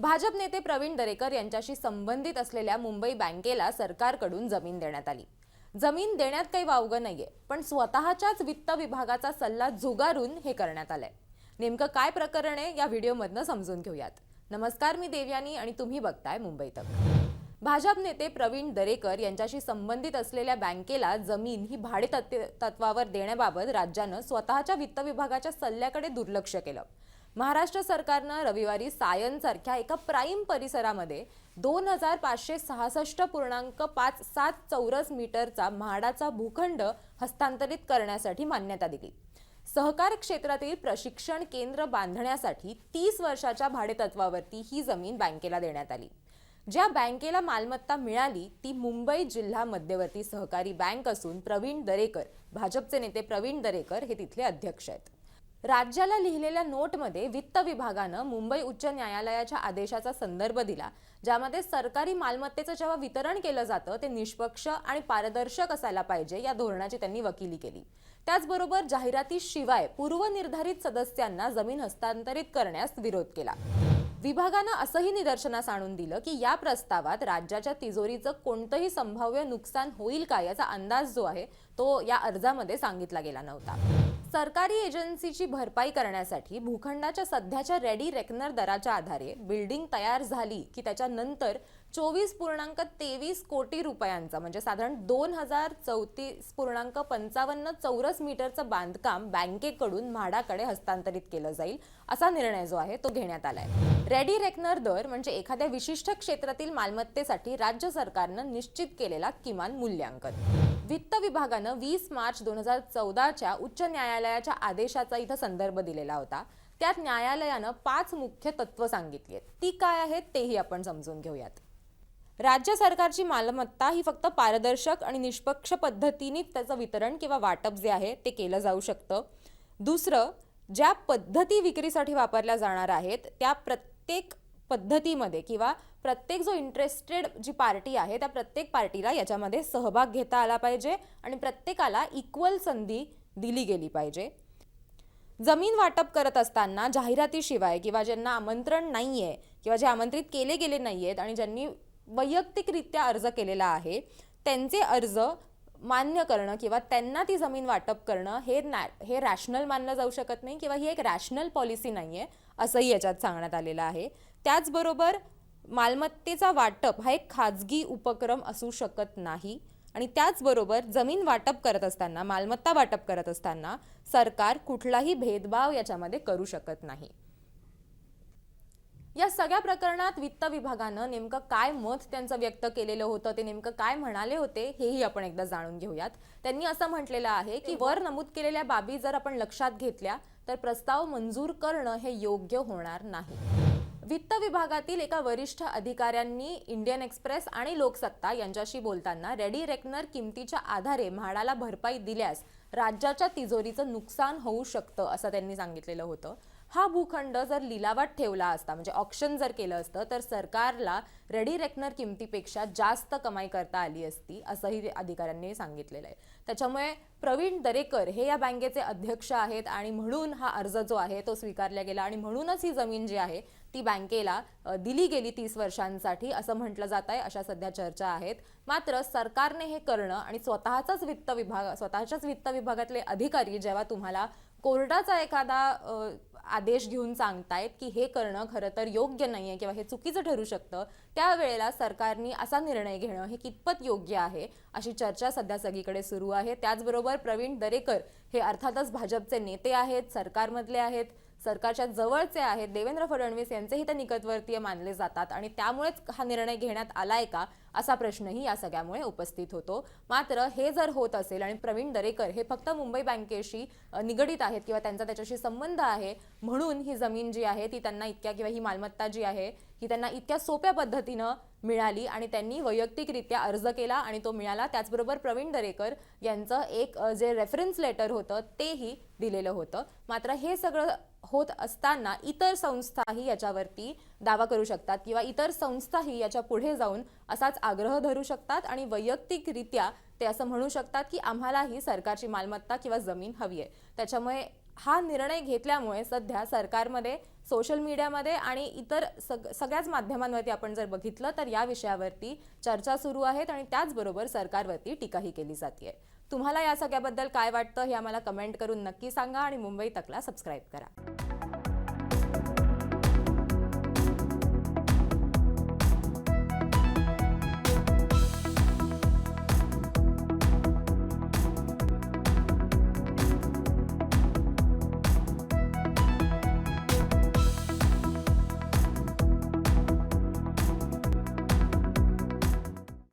भाजप नेते प्रवीण दरेकर यांच्याशी संबंधित असलेल्या मुंबई बँकेला सरकारकडून जमीन देण्यात आली. जमीन देण्यात काही वावगं नाहीये पण स्वतःच्याच वित्त विभागाचा सल्ला झुगारून हे करण्यात आलंय. नेमकं काय प्रकरण आहे या व्हिडिओमधनं समजून घेऊयात. नमस्कार मी देवयानी आणि तुम्ही बघताय मुंबई तक. भाजप नेते प्रवीण दरेकर यांच्याशी संबंधित असलेल्या बँकेला जमीन ही भाडे तत्वावर देण्याबाबत राज्यानं स्वतःच्या वित्त विभागाच्या सल्ल्याकडे दुर्लक्ष केलं. महाराष्ट्र सरकारनं रविवारी सायनसारख्या एका प्राईम परिसरामध्ये दोन हजार पाचशे सहासष्ट पूर्णांक पाच सात चौरस मीटरचा म्हाडाचा भूखंड हस्तांतरित करण्यासाठी मान्यता दिली. सहकार क्षेत्रातील प्रशिक्षण केंद्र बांधण्यासाठी तीस वर्षाच्या भाडेतत्वावरती ही जमीन बँकेला देण्यात आली. ज्या बँकेला मालमत्ता मिळाली ती मुंबई जिल्हा मध्यवर्ती सहकारी बँक असून प्रवीण दरेकर भाजपचे नेते प्रवीण दरेकर हे तिथले अध्यक्ष आहेत. राज्याला लिहिलेल्या नोटमध्ये वित्त विभागानं मुंबई उच्च न्यायालयाच्या आदेशाचा संदर्भ दिला ज्यामध्ये सरकारी मालमत्तेचं जेव्हा वितरण केलं जातं ते निष्पक्ष आणि पारदर्शक असायला पाहिजे या धोरणाची त्यांनी वकिली केली. त्याचबरोबर जाहिरातीशिवाय पूर्वनिर्धारित सदस्यांना जमीन हस्तांतरित करण्यास विरोध केला. विभागानं असंही निदर्शनास आणून दिलं की या प्रस्तावात राज्याच्या तिजोरीचं कोणतंही संभाव्य नुकसान होईल का याचा अंदाज जो आहे तो या अर्जामध्ये सांगितला गेला नव्हता. सरकारी एजन्सीची भरपाई करण्यासाठी भूखंडाच्या सध्याच्या रेडी रेकनर दराच्या आधारे बिल्डिंग तयार झाली की त्याच्यानंतर चोवीस पूर्णांक तेवीस कोटी रुपयांचा म्हणजे साधारण दोन हजार चौतीस पूर्णांक पंचावन्न चौरस मीटरचं बांधकाम बँकेकडून म्हाडाकडे हस्तांतरित केलं जाईल असा निर्णय जो आहे तो घेण्यात आलाय. रेडी रेकनर दर म्हणजे एखाद्या विशिष्ट क्षेत्रातील मालमत्तेसाठी राज्य सरकारनं निश्चित केलेला किमान मूल्यांकन. वित्त विभागानं वीस मार्च दोन हजार चौदाच्या उच्च न्यायालयाच्या आदेशाचा इथं संदर्भ दिलेला होता. त्यात न्यायालयानं पाच मुख्य तत्व सांगितली आहेत ती काय आहेत तेही आपण समजून घेऊयात. राज्य सरकारची मालमत्ता ही फक्त पारदर्शक आणि निष्पक्ष पद्धतीने त्याचं वितरण किंवा वाटप जे आहे ते केलं जाऊ शकतं. दुसरं ज्या पद्धती विक्रीसाठी वापरल्या जाणार आहेत त्या प्रत्येक पद्धतीमध्ये किंवा प्रत्येक जो इंटरेस्टेड जी पार्टी आहे त्या प्रत्येक पार्टीला याच्यामध्ये सहभाग घेता आला पाहिजे आणि प्रत्येकाला इक्वल संधी दिली गेली पाहिजे. जमीन वाटप करत असताना जाहिरातीशिवाय किंवा ज्यांना आमंत्रण नाही आहे किंवा जे आमंत्रित केले गेले नाही आहेत आणि ज्यांनी वैयक्तिकरित्या अर्ज केलेला आहे त्यांचे अर्ज मान्य करणं किंवा त्यांना ती जमीन वाटप करणं हे नॅ हे रॅशनल मानलं जाऊ शकत नाही किंवा ही एक रॅशनल पॉलिसी नाही आहे असंही याच्यात सांगण्यात आलेलं आहे. त्याचबरोबर मालमत्तेचा वाटप हा एक खाजगी उपक्रम असू शकत नाही. आणि त्याचबरोबर जमीन वाटप करत असताना मालमत्ता वाटप करत असताना सरकार कुठलाही भेदभाव याच्यामध्ये करू शकत नाही. या सगळ्या प्रकरणात वित्त विभागानं नेमकं काय मत त्यांचं व्यक्त केलेलं होतं ते नेमकं काय म्हणाले होते हेही आपण एकदा जाणून घेऊयात. त्यांनी असं म्हटलेलं आहे की वर नमूद केलेल्या बाबी जर आपण लक्षात घेतल्या तर प्रस्ताव मंजूर करणं हे योग्य होणार नाही. वित्त विभागातील एका वरिष्ठ अधिकाऱ्यांनी इंडियन एक्सप्रेस आणि लोकसत्ता यांच्याशी बोलताना रेडी रेकनर किमतीच्या आधारे म्हाडाला भरपाई दिल्यास राज्याच्या तिजोरीचं नुकसान होऊ शकतं असं त्यांनी सांगितलेलं होतं. हा भूखंड जर लिलावात ठेवला असता म्हणजे ऑप्शन जर केलं असतं तर सरकारला रेडी रेकनर किमतीपेक्षा जास्त कमाई करता आली असती असंही अधिकाऱ्यांनी सांगितलेलं आहे. त्याच्यामुळे प्रवीण दरेकर हे या बँकेचे अध्यक्ष आहेत आणि म्हणून हा अर्ज जो आहे तो स्वीकारला गेला आणि म्हणूनच ही जमीन जी आहे ती बँकेला दिली गेली तीस वर्षांसाठी असं म्हटलं जात आहे अशा सध्या चर्चा आहेत. मात्र सरकारने हे करणं आणि स्वतःचाच वित्त विभाग स्वतःच्याच वित्त विभागातले अधिकारी जेव्हा तुम्हाला कोर्टाचा एखादा आदेश घेऊन सांगतायत की हे करणं खरं तर योग्य नाही आहे किंवा हे चुकीचं ठरू शकतं त्यावेळेला सरकारने असा निर्णय घेणं हे कितपत योग्य आहे अशी चर्चा सध्या सगळीकडे सुरू आहे. त्याचबरोबर प्रवीण दरेकर हे अर्थातच भाजपचे नेते आहेत सरकारमधले आहेत. सरकारच्या जवळचे आहेत देवेंद्र फडणवीस यांचेही ते निकटवर्तीय मानले जातात आणि त्यामुळेच हा निर्णय घेण्यात आलाय का असा प्रश्नही या सगळ्यामुळे उपस्थित होतो. मात्र हे जर होत असेल आणि प्रवीण दरेकर हे फक्त मुंबई बँकेशी निगडीत आहेत किंवा त्यांचा त्याच्याशी संबंध आहे म्हणून ही जमीन जी आहे ती त्यांना इतक्या किंवा ही मालमत्ता जी आहे ही त्यांना इतक्या सोप्या पद्धतीनं मिळाली आणि त्यांनी वैयक्तिकरित्या अर्ज केला आणि तो मिळाला. त्याचबरोबर प्रवीण दरेकर यांचं एक जे रेफरन्स लेटर होतं तेही दिलेलं होतं. मात्र हे सगळं होत असताना इतर संस्थाही याच्यावरती दावा करू शकतात किंवा इतर संस्थाही याच्यापुढे जाऊन असाच आग्रह धरू शकतात आणि वैयक्तिकरित्या ते असं म्हणू शकतात की आम्हालाही सरकारची मालमत्ता किंवा जमीन हवी आहे. त्याच्यामुळे हा निर्णय घेतल्यामुळे सध्या सरकारमध्ये सोशल मीडियामध्ये आणि इतर सग सगळ्याच माध्यमांवरती आपण जर बघितलं तर या विषयावरती चर्चा सुरू आहेत आणि त्याचबरोबर सरकारवरती टीकाही केली जाते तुम्हाला या सगळ्याबद्दल काय वाटतं हे आम्हाला कमेंट करून नक्की सांगा आणि मुंबई तकला सबस्क्राईब करा.